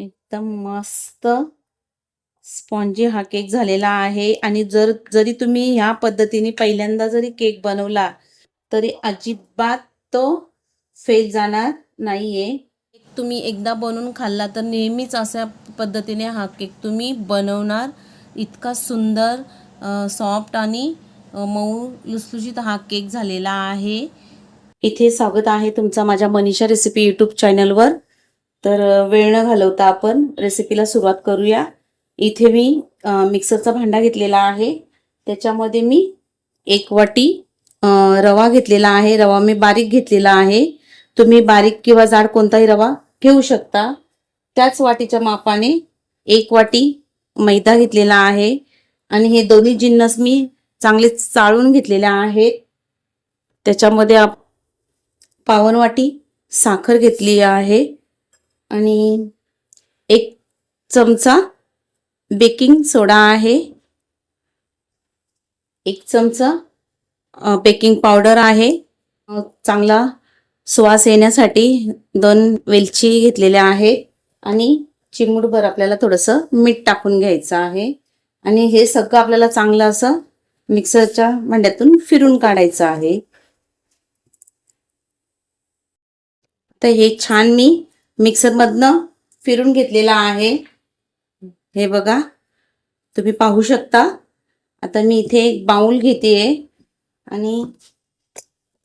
एकदम मस्त स्पॉन्जी हा केक झालेला आहे. आणि जर जरी तुम्ही ह्या पद्धतीने पहिल्यांदा जरी केक बनवला तरी अजिबात तो फेल जाणार नाही आहे तुम्ही एकदा बनवून खाल्ला तर नेहमीच अशा पद्धतीने हा केक तुम्ही बनवणार. इतका सुंदर सॉफ्ट आणि मऊ लुसलुशीत हा केक झालेला आहे. इथे स्वागत आहे तुमचा माझ्या मनीषा रेसिपी यूट्यूब चॅनलवर तर वेळ न घालवता आपण रेसिपीला सुरुवात करूया. इथे मी मिक्सरचा भांडा घेतलेला आहे. त्याच्यामध्ये मी एक वाटी रवा घेतलेला आहे. रवा मी बारीक घेतलेला आहे. तुम्ही बारीक किंवा जाड कोणताही रवा घेऊ शकता. त्याच वाटीच्या मापाने एक वाटी मैदा घेतलेला आहे. आणि हे दोन्ही जिन्नस मी चांगले चाळून घेतलेले आहेत. त्याच्यामध्ये आप पावन वाटी साखर घेतली आहे. आणि एक चमचा बेकिंग सोडा आहे. एक चमचा बेकिंग पावडर आहे. चांगला सुवास येण्यासाठी दोन वेलची घेतलेल्या आहेत आणि चिमूटभर आपल्याला थोडंसं मीठ टाकून घ्यायचं आहे. आणि हे सगळं आपल्याला चांगलं असं मिक्सरच्या भांड्यातून फिरून काढायचं आहे. तर हे छान मी मिक्सरमधनं फिरून घेतलेला आहे. हे बघा. तुम्ही पाहू शकता. आता मी इथे एक बाऊल घेते आणि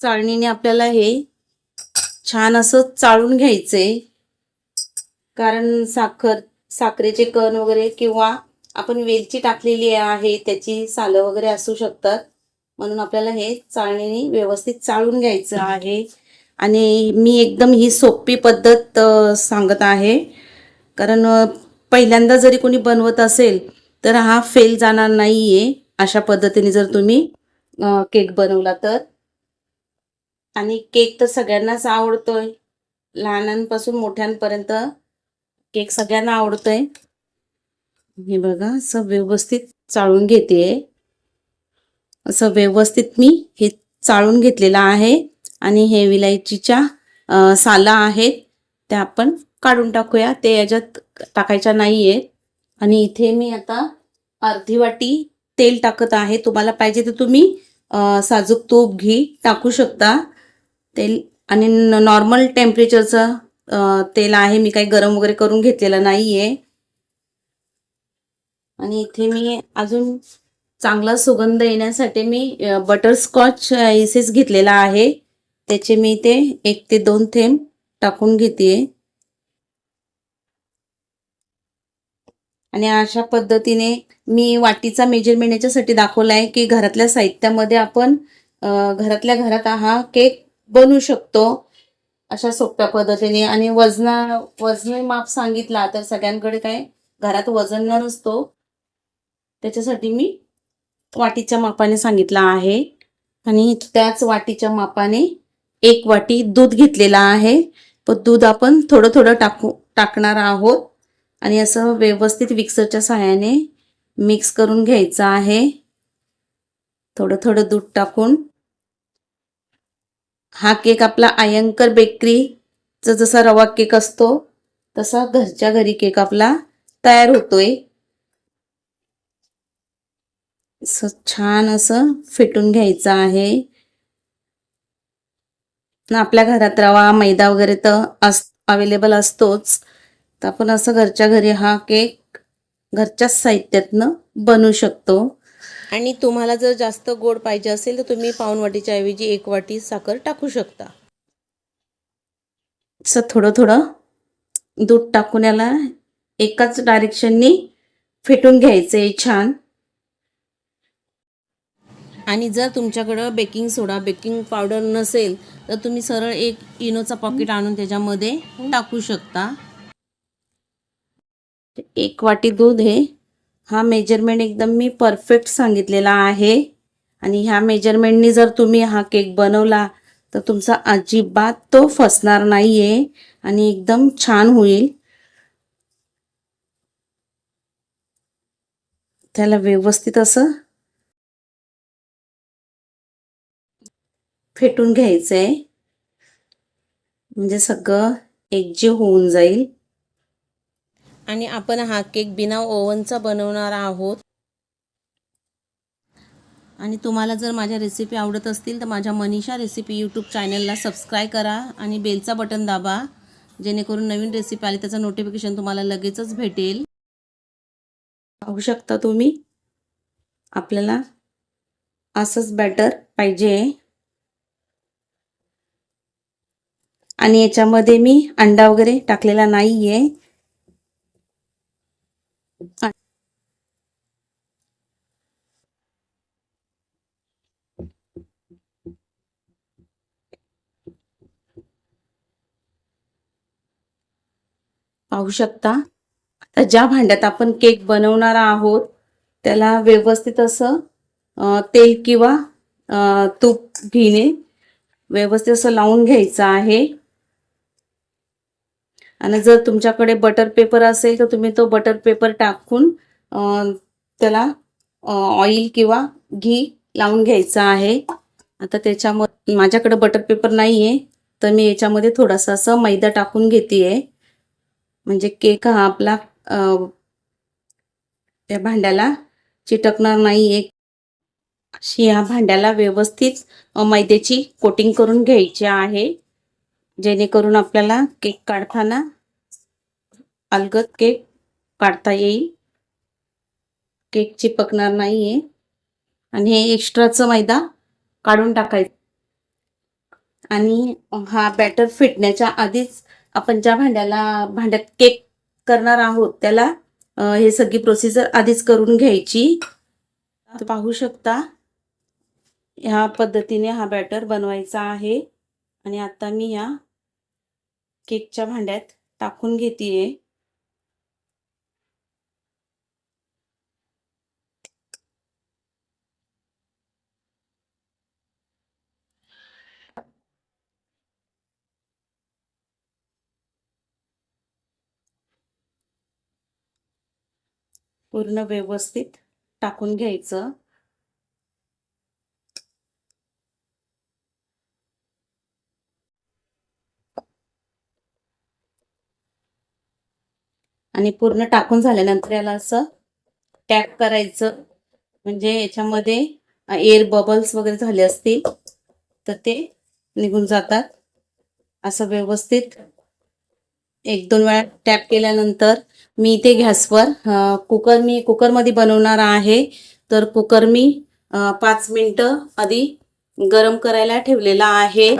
चाळणीने आपल्याला हे छान असं चाळून घ्यायचंय. कारण साखर साखरेचे कण वगैरे किंवा आपण वेलची टाकलेली आहे त्याची सालं वगैरे असू शकतात. म्हणून आपल्याला हे चाळणीने व्यवस्थित चाळून घ्यायचं आहे. आणि मी एकदम ही सोपी पद्धत सांगत आहे. कारण पहिल्यांदा जरी कोणी बनवत असेल तर हा फेल जाणार नाही आहे अशा पद्धतीने जर तुम्ही केक बनवला तर. आणि केक तर सगळ्यांनाच आवडतोय. लहानांपासून मोठ्यांपर्यंत केक सगळ्यांना आवडतोय. हे बघा असं व्यवस्थित चाळून घेते असं व्यवस्थित मी हे चाळून घेतलेलं आहे. आणि हे विलायचीच्या साला आहेत. त्या आपण काढून टाकूया. ते याच्यात टाकायच्या नाही आहेत आणि इथे मी आता अर्धी वाटी तेल टाकत आहे. तुम्हाला पाहिजे तर तुम्ही साजूक तूप घी टाकू शकता. तेल आणि नॉर्मल टेम्परेचरचं तेल आहे. मी काही गरम वगैरे करून घेतलेलं नाही आहे आणि इथे मी अजून चांगला सुगंध येण्यासाठी मी बटरस्कॉच इसेस घेतलेला आहे. त्याचे मी ते एक ते दोन थेंब टाकून घेते आणि अशा पद्धतीने मी वाटीचा मेजरमेंट याच्यासाठी दाखवला आहे की घरातल्या साहित्यामध्ये आपण घरातल्या घरात हा केक बनवू शकतो अशा सोप्या पद्धतीने. आणि वजना वजन माप सांगितला तर सगळ्यांकडे काय घरात वजन नसतो. त्याच्यासाठी मी वाटीच्या मापाने सांगितलं आहे. आणि त्याच वाटीच्या मापाने एक वाटी दूध घेतलेला आहे. पण दूध आपण थोडं थोडं टाकू टाकणार आहोत. आणि असं व्यवस्थित मिक्सरच्या सहाय्याने मिक्स करून घ्यायचं आहे. थोडं थोडं दूध टाकून. हा केक आपला आयंकर बेकरीचा जसा रवा केक असतो तसा घरच्या घरी केक आपला तयार होतोय. असं छान असं फेटून घ्यायचं आहे. आपल्या घरात रवा मैदा वगैरे तर अस अवेलेबल असतोच. तर आपण असं घरच्या घरी हा केक घरच्याच साहित्यातनं बनवू शकतो. आणि तुम्हाला जर जास्त गोड पाहिजे असेल तर तुम्ही पाऊन वाटीच्या ऐवजी एक वाटी साखर टाकू शकता. असं थोडं थोडं दूध टाकून याला एकाच डायरेक्शननी फेटून घ्यायचंय छान. आणि जर तुमच्याकडं बेकिंग सोडा बेकिंग पावडर नसेल तर तुम्ही सरळ एक इनोचा पॉकेट आणून त्याच्यामध्ये टाकू शकता. एक वाटी दूध आहे. हा मेजरमेंट एकदम मी परफेक्ट सांगितलेला आहे. आणि ह्या मेजरमेंटनी जर तुम्ही हा केक बनवला तर तुमचा अजिबात तो फसणार नाहीये आणि एकदम छान होईल. त्याला व्यवस्थित असं फेटून घ्यायचंय. म्हणजे सगळं एकजीव होऊन जाईल. आणि आपण हा केक बिना ओव्हनचा बनवणार आहोत. आणि तुम्हाला जर माझ्या रेसिपी आवडत असतील तर माझ्या मनीषा रेसिपी यूट्यूब चॅनलला सबस्क्राईब करा आणि बेलचा बटन दाबा. जेणेकरून नवीन रेसिपी आली त्याचं नोटिफिकेशन तुम्हाला लगेचच भेटेल. पाहू शकता तुम्ही? आपल्याला असंच बॅटर पाहिजे. आणि याच्यामध्ये मी अंडा वगैरे टाकलेला नाहीये. पाहू शकता. आता ज्या भांड्यात आपण केक बनवणार आहोत त्याला व्यवस्थित असं तेल किंवा तूप घेणे व्यवस्थित असं लावून घ्यायचं आहे. आणि जर तुमच्याकडे बटर पेपर असेल तर तुम्ही तो बटर पेपर टाकून त्याला ऑइल किंवा घी लावून घ्यायचा आहे. आता त्याच्यामध्ये माझ्याकडे बटर पेपर नाही आहे तर मी याच्यामध्ये थोडासा असं मैदा टाकून घेते आहे म्हणजे केक हा आपला त्या भांड्याला चिटकणार नाही आहे अशी या भांड्याला व्यवस्थित मैद्याची कोटिंग करून घ्यायची आहे. जेणेकरून आपल्याला केक काढताना अलगद केक काढता येईल. केक चिपकणार नाही आहे आणि हे एक्स्ट्राचं मैदा काढून टाकायचं. आणि हा बॅटर फिटण्याच्या आधीच आपण ज्या भांड्याला भांड्यात केक करणार आहोत त्याला हे सगळी प्रोसिजर आधीच करून घ्यायची. पाहू शकता ह्या पद्धतीने हा बॅटर बनवायचा आहे. आणि आता मी या केकच्या भांड्यात टाकून घेतीये. पूर्ण व्यवस्थित टाकून घ्यायचं. आणि पूर्ण टाकून झाल्यानंतर याला असं टॅप करायचं. म्हणजे याच्यामध्ये एअर बबल्स वगैरे झाले असतील तर ते निघून जातात. असं व्यवस्थित एक दोन वेळा टॅप केल्यानंतर मी इथे गॅसवर कुकर मी कुकरमध्ये बनवणार आहे. तर कुकर मी पाच मिनटं आधी गरम करायला ठेवलेला आहे.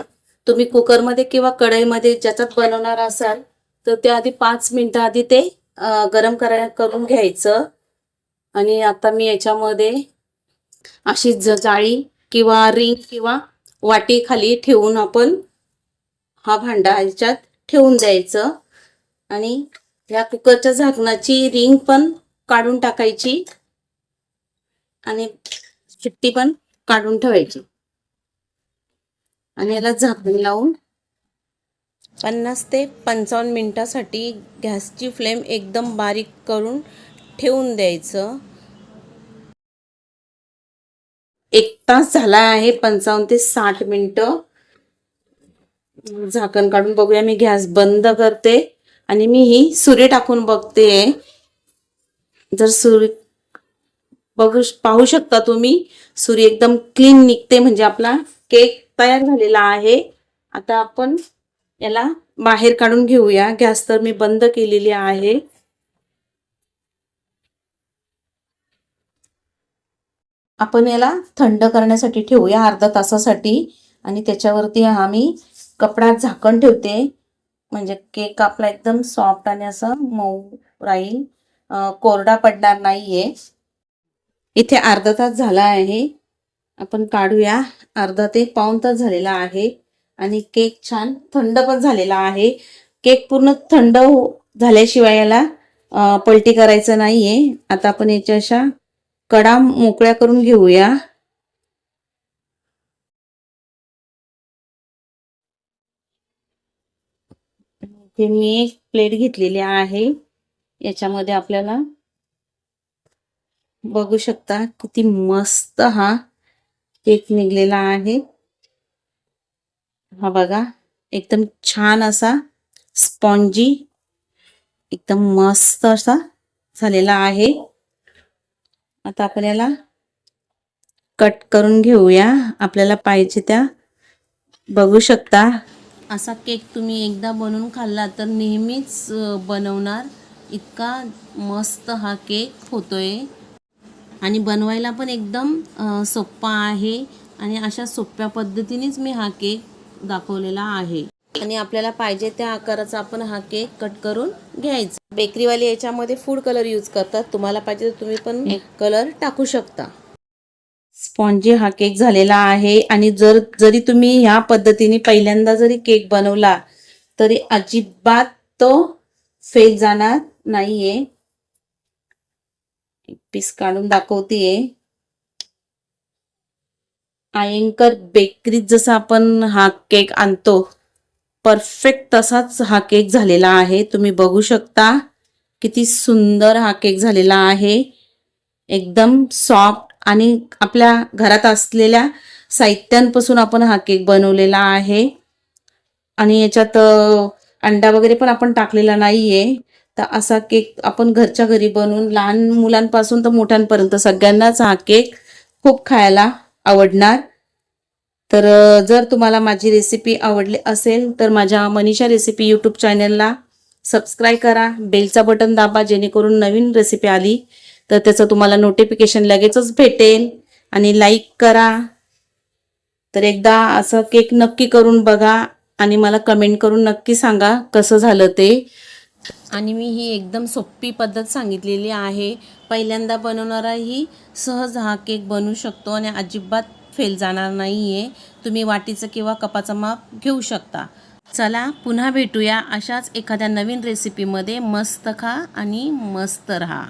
तुम्ही कुकरमध्ये किंवा कढईमध्ये ज्याच्यात बनवणार असाल तर ते आधी पाच मिनटं आधी ते गरम करा करून घ्यायचं. आणि आता मी याच्यामध्ये अशी जाळी किंवा रिंग किंवा वाटी खाली ठेवून आपण हा भांडा याच्यात ठेवून द्यायचं. आणि ह्या कुकरच्या झाकणाची रिंग पण काढून टाकायची. आणि चिट्टी पण काढून ठेवायची. आणि याला झाकण लावून पन्नास ते पंचावन्न मिनिटासाठी गॅसची फ्लेम एकदम बारीक करून ठेवून द्यायचं. एक तास झाला आहे पंचावन्न ते साठ मिनटं. झाकण काढून बघूया मी गॅस बंद करते आणि मी ही सुरी टाकून बघते. जर सुरी बघू पाहू शकता तुम्ही सुरी एकदम क्लीन निघते म्हणजे आपला केक तयार झालेला आहे. आता आपण याला बाहेर काढून घेऊया. गॅस तर मी बंद केलेली आहे. आपण याला थंड करण्यासाठी ठेवूया अर्धा तासासाठी. आणि त्याच्यावरती हा मी कपडा झाकण ठेवते. म्हणजे केक आपला एकदम सॉफ्ट आणि असं मऊ राहील. कोरडा पडणार नाहीये. इथे अर्धा तास झाला आहे. आपण काढूया. अर्धा ते पाऊण तास झालेला आहे. आणि केक छान थंड पण झालेला आहे. केक पूर्ण थंड हो-, झाल्याशिवाय याला पलटी करायचं नाहीये. आता आपण याच्या अशा कडा मोकळ्या करून घेऊया. मी एक प्लेट घेतलेली आहे. याच्यामध्ये आपल्याला बघू शकता किती मस्त हा केक निघलेला आहे. हा बघा एकदम छान असा स्पॉन्जी एकदम मस्त असा झालेला आहे. आता आपल्याला कट करून घेऊया. आपल्याला पाहिजे त्या. बघू शकता. असा केक तुम्ही एकदा बनवून खाल्ला तर नेहमीच बनवणार. इतका मस्त हा केक होतोय. आणि बनवायला पण एकदम सोप्पा आहे. आणि अशा सोप्या पद्धतीनेच मी हा केक दाखवलेला आहे. आणि आपल्याला पाहिजे त्या आकाराचा आपण हा केक कट करून घ्यायचा. बेकरीवाले याच्यामध्ये फूड कलर यूज करतात. तुम्हाला पाहिजे तर तुम्ही पण कलर टाकू शकता. स्पॉन्जी हा केक झालेला आहे. आणि जर जरी तुम्ही ह्या पद्धतीने पहिल्यांदा जरी केक बनवला तरी अजिबात तो फेल जाणार नाहीये. एक पीस काढून दाखवतीये. आयंकर बेकरीत जसा आपण हा केक आणतो परफेक्ट तसाच हा केक झालेला आहे. तुम्ही बघू शकता किती सुंदर हा केक झालेला आहे. एकदम सॉफ्ट आणि आपल्या घरात असलेल्या साहित्यांपासून आपण हा केक बनवलेला आहे. आणि याच्यात अंडा वगैरे पण आपण टाकलेला नाही आहे तर असा केक आपण घरच्या घरी बनवून लहान मुलांपासून तर मोठ्यांपर्यंत सगळ्यांनाच हा केक खूप खायला आवडणार. तर जर तुम्हाला माझी रेसिपी आवडली असेल तर माझ्या मनीषा रेसिपी यूट्यूब चॅनलला सबस्क्राईब करा. बेलचा बटन दाबा जेणेकरून नवीन रेसिपी आली तर त्याचं तुम्हाला नोटिफिकेशन लगेचच भेटेल. आणि लाईक करा. तर एकदा असं केक नक्की करून बघा आणि मला कमेंट करून नक्की सांगा कसं झालं ते. आणि मी ही एकदम सोपी पद्धत सांगितलेली आहे. पहिल्यांदा बनवणाराही सहज हा केक बनवू शकतो आणि अजिबात फेल जाणार नाही आहे तुम्ही वाटीचं किंवा कपाचं माप घेऊ शकता. चला पुन्हा भेटूया अशाच एखाद्या नवीन रेसिपीमध्ये मस्त खा आणि मस्त राहा.